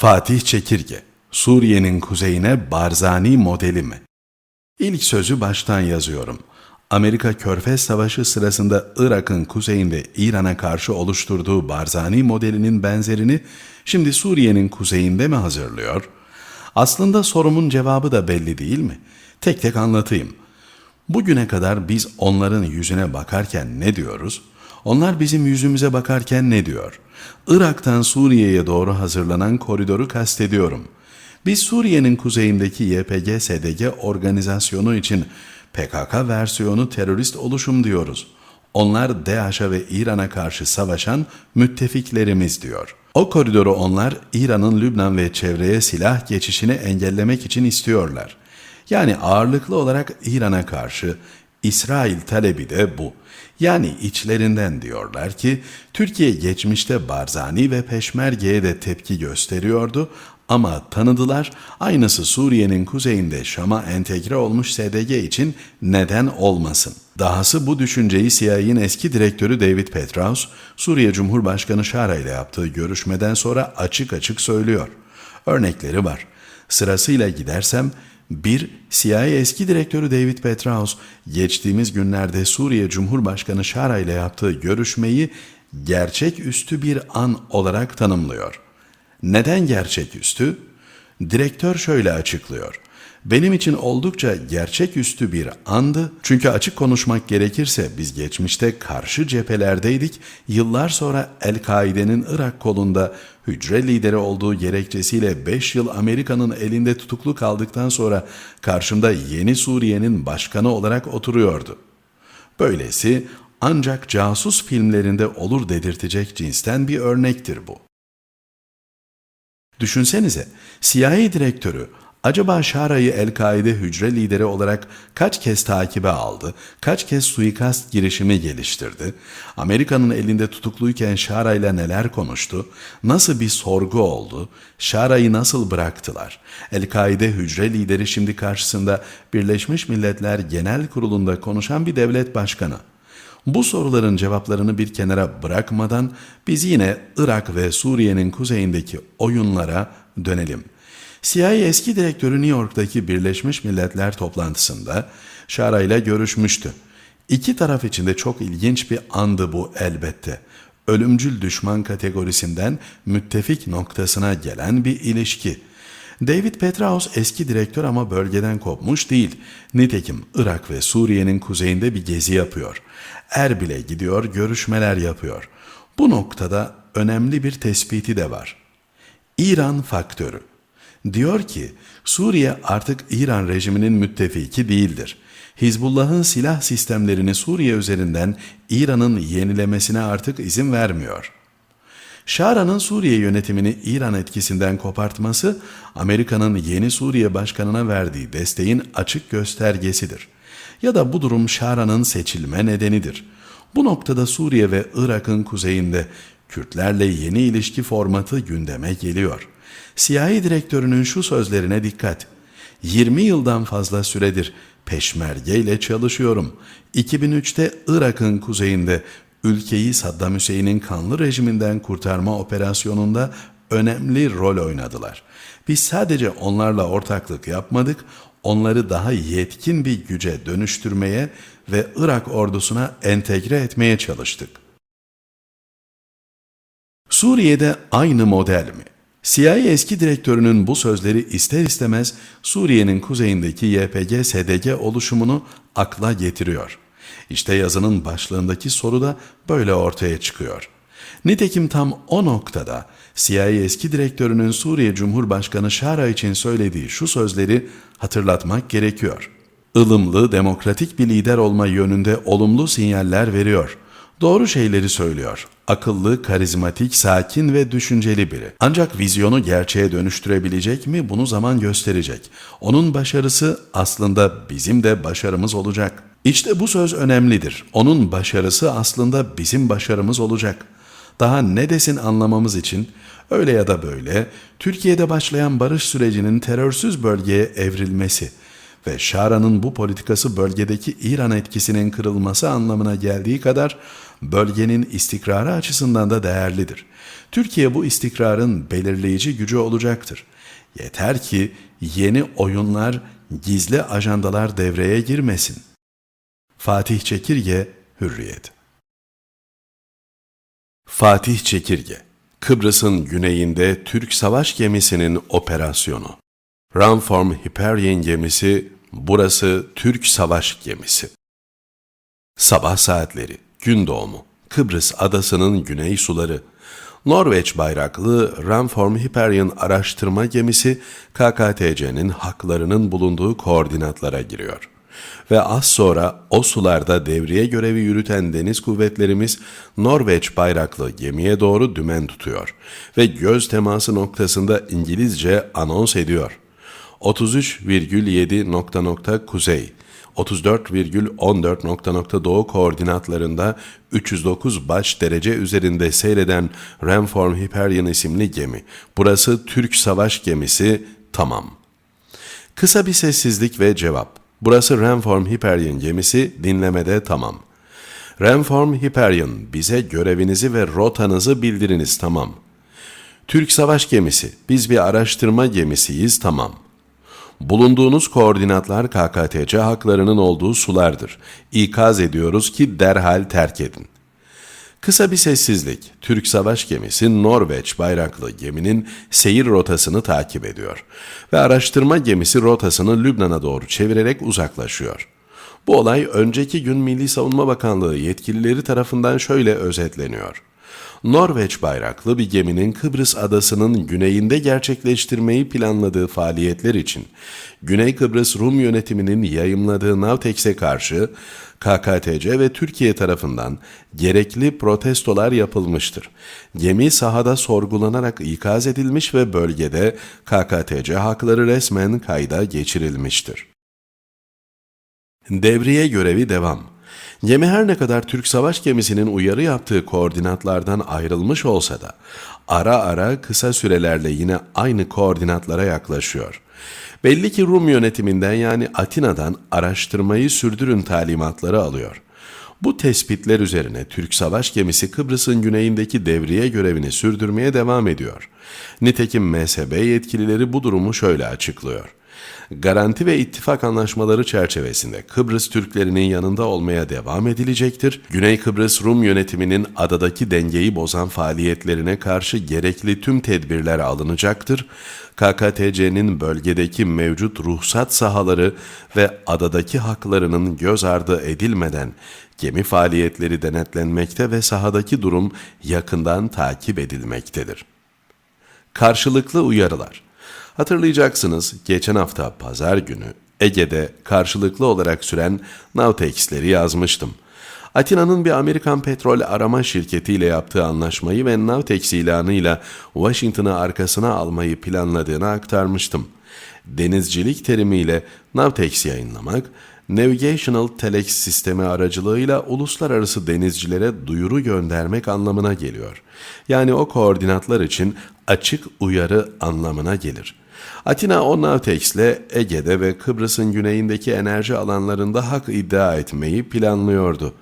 Fatih Çekirge, Suriye'nin kuzeyine Barzani modeli mi? İlk sözü baştan yazıyorum. Amerika Körfez Savaşı sırasında Irak'ın kuzeyinde İran'a karşı oluşturduğu Barzani modelinin benzerini şimdi Suriye'nin kuzeyinde mi hazırlıyor? Aslında sorumun cevabı da belli değil mi? Tek tek anlatayım. Bugüne kadar biz onların yüzüne bakarken ne diyoruz? Onlar bizim yüzümüze bakarken ne diyor? Irak'tan Suriye'ye doğru hazırlanan koridoru kastediyorum. Biz Suriye'nin kuzeyindeki YPG-SDG organizasyonu için PKK versiyonu terörist oluşum diyoruz. Onlar DAEŞ'e ve İran'a karşı savaşan müttefiklerimiz diyor. O koridoru onlar İran'ın Lübnan ve çevreye silah geçişini engellemek için istiyorlar. Yani ağırlıklı olarak İran'a karşı İsrail talebi de bu. Yani içlerinden diyorlar ki Türkiye geçmişte Barzani ve Peşmerge'ye de tepki gösteriyordu ama tanıdılar aynısı Suriye'nin kuzeyinde Şam'a entegre olmuş SDG için neden olmasın. Dahası bu düşünceyi CIA'nin eski direktörü David Petraeus, Suriye Cumhurbaşkanı Şara ile yaptığı görüşmeden sonra açık açık söylüyor. Örnekleri var. Sırasıyla gidersem 1. CIA eski direktörü David Petraeus geçtiğimiz günlerde Suriye Cumhurbaşkanı Şara ile yaptığı görüşmeyi gerçeküstü bir an olarak tanımlıyor. Neden gerçeküstü? Direktör şöyle açıklıyor. Benim için oldukça gerçeküstü bir andı. Çünkü açık konuşmak gerekirse biz geçmişte karşı cephelerdeydik. Yıllar sonra El-Kaide'nin Irak kolunda hücre lideri olduğu gerekçesiyle 5 yıl Amerika'nın elinde tutuklu kaldıktan sonra karşımda yeni Suriye'nin başkanı olarak oturuyordu. Böylesi ancak casus filmlerinde olur dedirtecek cinsten bir örnektir bu. Düşünsenize, CIA direktörü acaba Şara'yı El-Kaide hücre lideri olarak kaç kez takibe aldı, kaç kez suikast girişimi geliştirdi, Amerika'nın elinde tutukluyken Şara ile neler konuştu, nasıl bir sorgu oldu, Şara'yı nasıl bıraktılar? El-Kaide hücre lideri şimdi karşısında Birleşmiş Milletler Genel Kurulu'nda konuşan bir devlet başkanı. Bu soruların cevaplarını bir kenara bırakmadan biz yine Irak ve Suriye'nin kuzeyindeki oyunlara dönelim. CIA eski direktörü New York'taki Birleşmiş Milletler toplantısında Şara ile görüşmüştü. İki taraf için de çok ilginç bir andı bu elbette. Ölümcül düşman kategorisinden müttefik noktasına gelen bir ilişki. David Petraeus eski direktör ama bölgeden kopmuş değil. Nitekim Irak ve Suriye'nin kuzeyinde bir gezi yapıyor. Erbil'e gidiyor, görüşmeler yapıyor. Bu noktada önemli bir tespiti de var. İran faktörü. Diyor ki Suriye artık İran rejiminin müttefiki değildir. Hizbullah'ın silah sistemlerini Suriye üzerinden İran'ın yenilemesine artık izin vermiyor. Şara'nın Suriye yönetimini İran etkisinden kopartması Amerika'nın yeni Suriye başkanına verdiği desteğin açık göstergesidir. Ya da bu durum Şara'nın seçilme nedenidir. Bu noktada Suriye ve Irak'ın kuzeyinde Kürtlerle yeni ilişki formatı gündeme geliyor. CIA direktörünün şu sözlerine dikkat. 20 yıldan fazla süredir peşmerge ile çalışıyorum. 2003'te Irak'ın kuzeyinde ülkeyi Saddam Hüseyin'in kanlı rejiminden kurtarma operasyonunda önemli rol oynadılar. Biz sadece onlarla ortaklık yapmadık, onları daha yetkin bir güce dönüştürmeye ve Irak ordusuna entegre etmeye çalıştık. Suriye'de aynı model mi? CIA eski direktörünün bu sözleri ister istemez Suriye'nin kuzeyindeki YPG-SDG oluşumunu akla getiriyor. İşte yazının başlığındaki soru da böyle ortaya çıkıyor. Nitekim tam o noktada CIA eski direktörünün Suriye Cumhurbaşkanı Şara için söylediği şu sözleri hatırlatmak gerekiyor. Ilımlı, demokratik bir lider olma yönünde olumlu sinyaller veriyor. Doğru şeyleri söylüyor. Akıllı, karizmatik, sakin ve düşünceli biri. Ancak vizyonu gerçeğe dönüştürebilecek mi bunu zaman gösterecek. Onun başarısı aslında bizim de başarımız olacak. İşte bu söz önemlidir. Onun başarısı aslında bizim başarımız olacak. Daha ne desin anlamamız için öyle ya da böyle Türkiye'de başlayan barış sürecinin terörsüz bölgeye evrilmesi ve Şara'nın bu politikası bölgedeki İran etkisinin kırılması anlamına geldiği kadar bölgenin istikrarı açısından da değerlidir. Türkiye bu istikrarın belirleyici gücü olacaktır. Yeter ki yeni oyunlar, gizli ajandalar devreye girmesin. Fatih Çekirge, Hürriyet Fatih Çekirge, Kıbrıs'ın güneyinde Türk savaş gemisinin operasyonu. Ramform Hyperion gemisi, burası Türk savaş gemisi. Sabah saatleri, gün doğumu, Kıbrıs adasının güney suları. Norveç bayraklı Ramform Hyperion araştırma gemisi KKTC'nin haklarının bulunduğu koordinatlara giriyor. Ve az sonra o sularda devriye görevi yürüten deniz kuvvetlerimiz Norveç bayraklı gemiye doğru dümen tutuyor ve göz teması noktasında İngilizce anons ediyor. 33,7 nokta nokta kuzey, 34,14 nokta nokta doğu koordinatlarında 309 baş derece üzerinde seyreden Ramform Hyperion isimli gemi. Burası Türk savaş gemisi, tamam. Kısa bir sessizlik ve cevap. Burası Ramform Hyperion gemisi, dinlemede tamam. Ramform Hyperion, bize görevinizi ve rotanızı bildiriniz, tamam. Türk savaş gemisi, biz bir araştırma gemisiyiz, tamam. Bulunduğunuz koordinatlar KKTC haklarının olduğu sulardır. İkaz ediyoruz ki derhal terk edin. Kısa bir sessizlik. Türk savaş gemisi Norveç bayraklı geminin seyir rotasını takip ediyor ve araştırma gemisi rotasını Lübnan'a doğru çevirerek uzaklaşıyor. Bu olay önceki gün Milli Savunma Bakanlığı yetkilileri tarafından şöyle özetleniyor. Norveç bayraklı bir geminin Kıbrıs adasının güneyinde gerçekleştirmeyi planladığı faaliyetler için Güney Kıbrıs Rum yönetiminin yayımladığı Navtex'e karşı KKTC ve Türkiye tarafından gerekli protestolar yapılmıştır. Gemi sahada sorgulanarak ikaz edilmiş ve bölgede KKTC hakları resmen kayda geçirilmiştir. Devriye görevi devam. Gemi her ne kadar Türk savaş gemisinin uyarı yaptığı koordinatlardan ayrılmış olsa da ara ara kısa sürelerle yine aynı koordinatlara yaklaşıyor. Belli ki Rum yönetiminden yani Atina'dan araştırmayı sürdürün talimatları alıyor. Bu tespitler üzerine Türk savaş gemisi Kıbrıs'ın güneyindeki devriye görevini sürdürmeye devam ediyor. Nitekim MSB yetkilileri bu durumu şöyle açıklıyor garanti ve ittifak anlaşmaları çerçevesinde Kıbrıs Türklerinin yanında olmaya devam edilecektir. Güney Kıbrıs Rum yönetiminin adadaki dengeyi bozan faaliyetlerine karşı gerekli tüm tedbirler alınacaktır. KKTC'nin bölgedeki mevcut ruhsat sahaları ve adadaki haklarının göz ardı edilmeden gemi faaliyetleri denetlenmekte ve sahadaki durum yakından takip edilmektedir. Karşılıklı uyarılar Hatırlayacaksınız geçen hafta pazar günü Ege'de karşılıklı olarak süren Navtex'leri yazmıştım. Atina'nın bir Amerikan petrol arama şirketiyle yaptığı anlaşmayı ve Navtex ilanıyla Washington'ı arkasına almayı planladığını aktarmıştım. Denizcilik terimiyle Navtex yayınlamak, Navigational Telex sistemi aracılığıyla uluslararası denizcilere duyuru göndermek anlamına geliyor. Yani o koordinatlar için açık uyarı anlamına gelir. Atina ile Ege'de ve Kıbrıs'ın güneyindeki enerji alanlarında hak iddia etmeyi planlıyordu.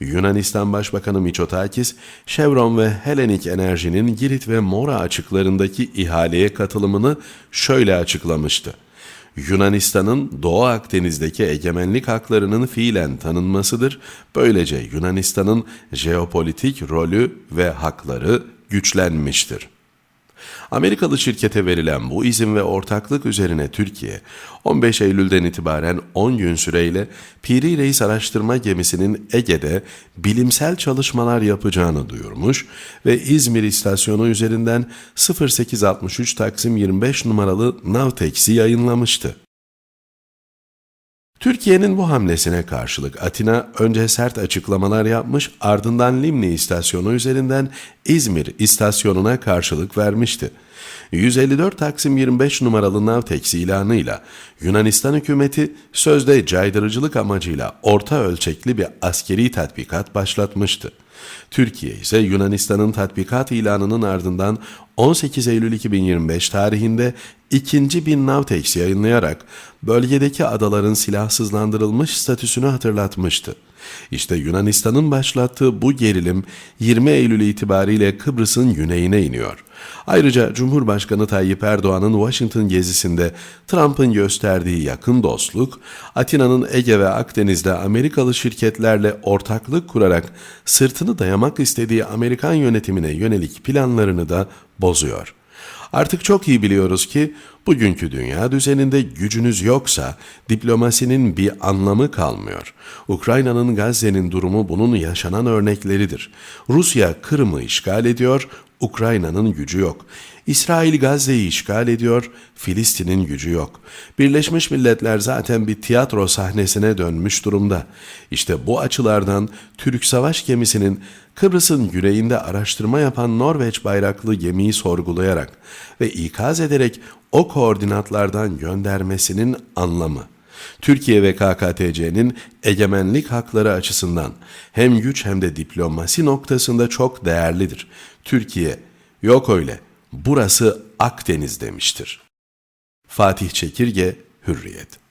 Yunanistan Başbakanı Mitsotakis, Chevron ve Hellenic Enerji'nin Girit ve Mora açıklarındaki ihaleye katılımını şöyle açıklamıştı. Yunanistan'ın Doğu Akdeniz'deki egemenlik haklarının fiilen tanınmasıdır. Böylece Yunanistan'ın jeopolitik rolü ve hakları güçlenmiştir. Amerikalı şirkete verilen bu izin ve ortaklık üzerine Türkiye 15 Eylül'den itibaren 10 gün süreyle Piri Reis araştırma gemisinin Ege'de bilimsel çalışmalar yapacağını duyurmuş ve İzmir istasyonu üzerinden 0863 Taksim 25 numaralı Navtex'i yayınlamıştı. Türkiye'nin bu hamlesine karşılık Atina önce sert açıklamalar yapmış ardından Limni istasyonu üzerinden İzmir istasyonuna karşılık vermişti. 154 Taksim 25 numaralı Navtex ilanıyla Yunanistan hükümeti sözde caydırıcılık amacıyla orta ölçekli bir askeri tatbikat başlatmıştı. Türkiye ise Yunanistan'ın tatbikat ilanının ardından 18 Eylül 2025 tarihinde ikinci bir Navtex yayınlayarak bölgedeki adaların silahsızlandırılmış statüsünü hatırlatmıştı. İşte Yunanistan'ın başlattığı bu gerilim 20 Eylül itibariyle Kıbrıs'ın güneyine iniyor. Ayrıca Cumhurbaşkanı Tayyip Erdoğan'ın Washington gezisinde Trump'ın gösterdiği yakın dostluk, Atina'nın Ege ve Akdeniz'de Amerikalı şirketlerle ortaklık kurarak sırtını dayamak istediği Amerikan yönetimine yönelik planlarını da bozuyor. Artık çok iyi biliyoruz ki bugünkü dünya düzeninde gücünüz yoksa diplomasinin bir anlamı kalmıyor. Ukrayna'nın Gazze'nin durumu bunun yaşanan örnekleridir. Rusya Kırım'ı işgal ediyor, Ukrayna'nın gücü yok. İsrail Gazze'yi işgal ediyor, Filistin'in gücü yok. Birleşmiş Milletler zaten bir tiyatro sahnesine dönmüş durumda. İşte bu açılardan Türk savaş gemisinin Kıbrıs'ın güneyinde araştırma yapan Norveç bayraklı gemiyi sorgulayarak ve ikaz ederek o koordinatlardan göndermesinin anlamı. Türkiye ve KKTC'nin egemenlik hakları açısından hem güç hem de diplomasi noktasında çok değerlidir. Türkiye, yok öyle, burası Akdeniz demiştir. Fatih Çekirge, Hürriyet